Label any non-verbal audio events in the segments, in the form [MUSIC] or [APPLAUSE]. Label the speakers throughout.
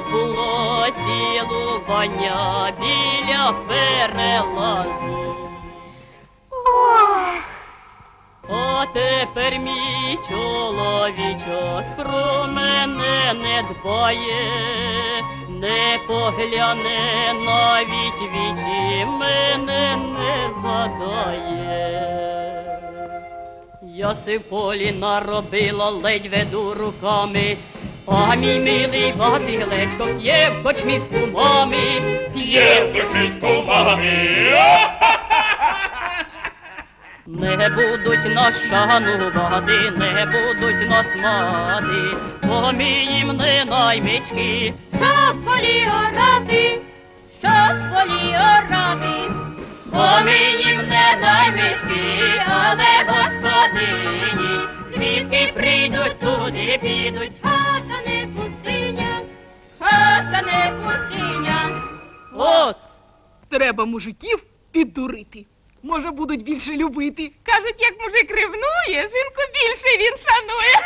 Speaker 1: було цілування біля перелазу. А тепер мій чоловічок про мене не дбає, не погляне навіть вічі мене не згадає. Я си полі наробила, ледь веду руками, а мій милий Василечко п'є в кочмі з кумами,
Speaker 2: Є в коші з кумами. [LAUGHS]
Speaker 1: Не будуть нас шанувати, не будуть нас мати, бо ми їм не наймички, щоб полі орати, щоб полі орати, бо ми їм не наймички, але господині, звідки прийдуть, туди підуть, хата не пустиня. От.
Speaker 3: Треба мужиків піддурити. Може, будуть більше любити. Кажуть, як мужик ревнує, жінку більше він шанує.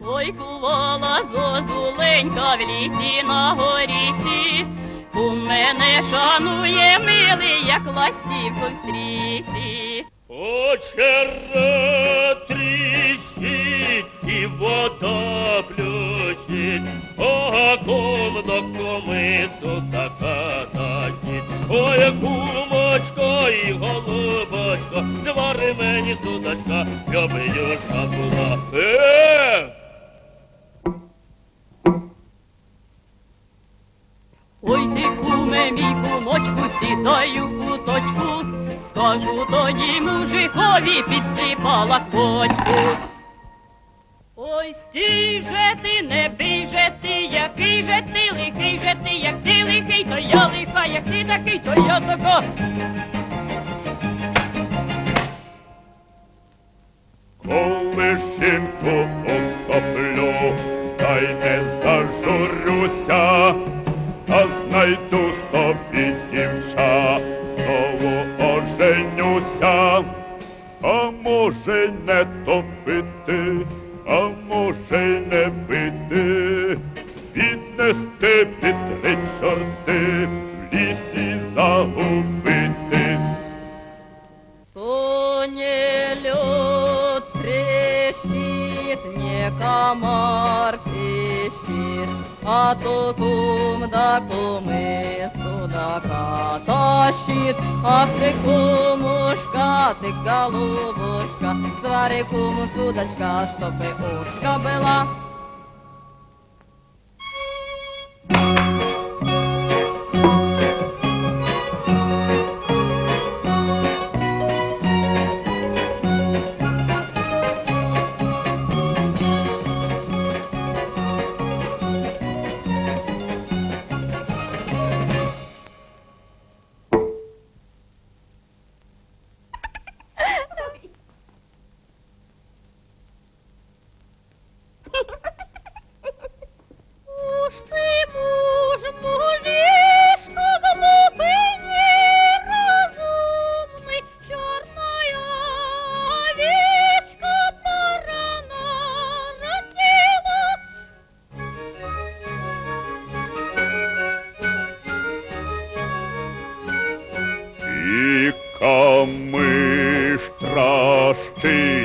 Speaker 1: Ой, кувала зозуленька в лісі на горісі, у мене шанує милий, як ластівку в стрісі.
Speaker 2: Очерет тріщить і вода плющить, а ковно комицу така тащить. Ой, кумочко і голубочко, звари мені судочка, щоб юшка була. Е!
Speaker 1: Ой, ти куме, мій кумочку, сідаю куточку, скажу тоді мужикові підсипала кочку. Ой, стій же ти, не бий же ти, який же ти, лихий же ти, як ти лихий, то я лиха, як ти такий, то я тако.
Speaker 2: Коли жінку віднести під три чорти, в лісі загубити.
Speaker 1: То не лед трещит, не комар пищит, а то кум да кумы судака тащит. Ах ты, кумушка, ты голубушка, свари куму судочка, чтобы ушка была.
Speaker 2: Тращить, і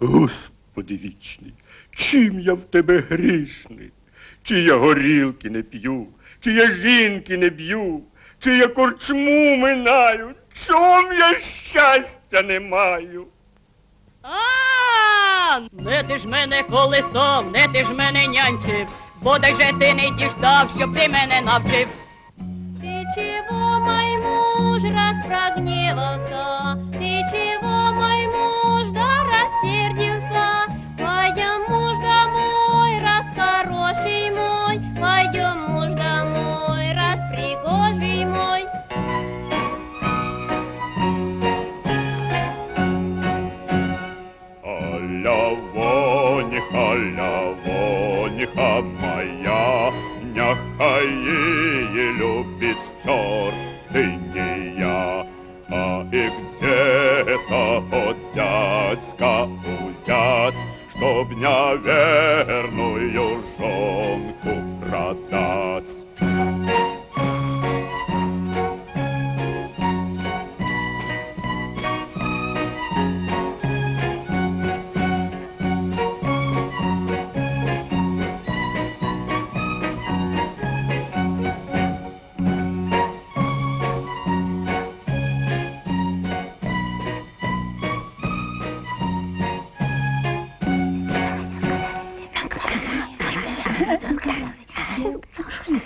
Speaker 2: Господи вічний, чим я в тебе грішний? Чи я горілки не п'ю, чи я жінки не б'ю, чи я корчму минаю, чом я щастя не маю?
Speaker 1: А, не ти ж мене колесом, не ти ж мене нянчив, бо де же ти не діждав, щоб ти мене навчив.
Speaker 4: Ты чего, мой муж, раз прогневался? Ты чего,
Speaker 2: чортиня. А и где-то от зятька узять, Чтоб неверную жонку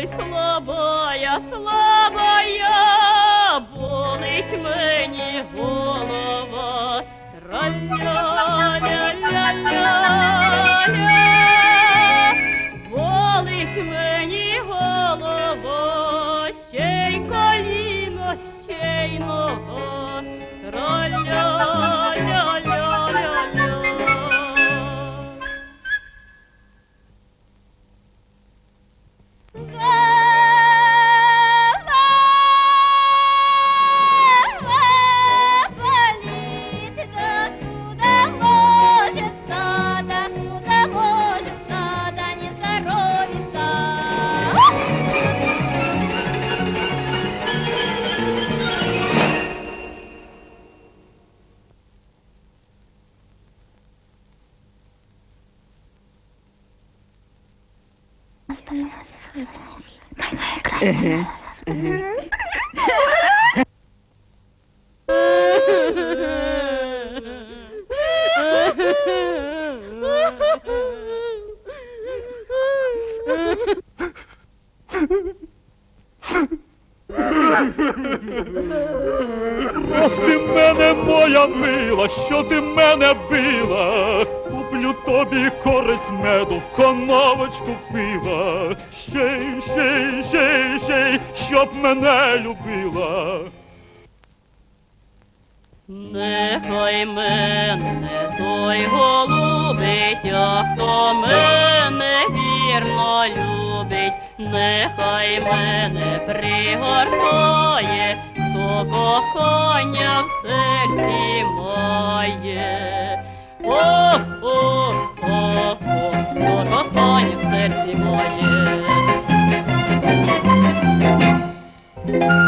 Speaker 4: Ой,
Speaker 1: слабая, слабая, болить мені голова. Траля-ля-ля-ля-ля. Болить мені голова, ще й коліно, ще й нога.
Speaker 2: Прости мене, моя мила, що ти мене била. Куплю тобі користь меду, коновочку пива. Ще й, ще й, ще ще щоб мене любила.
Speaker 1: Нехай мене той голубить, а хто мене вірно любить, нехай мене пригортає, хто кохання в серці має. О, о, серці має.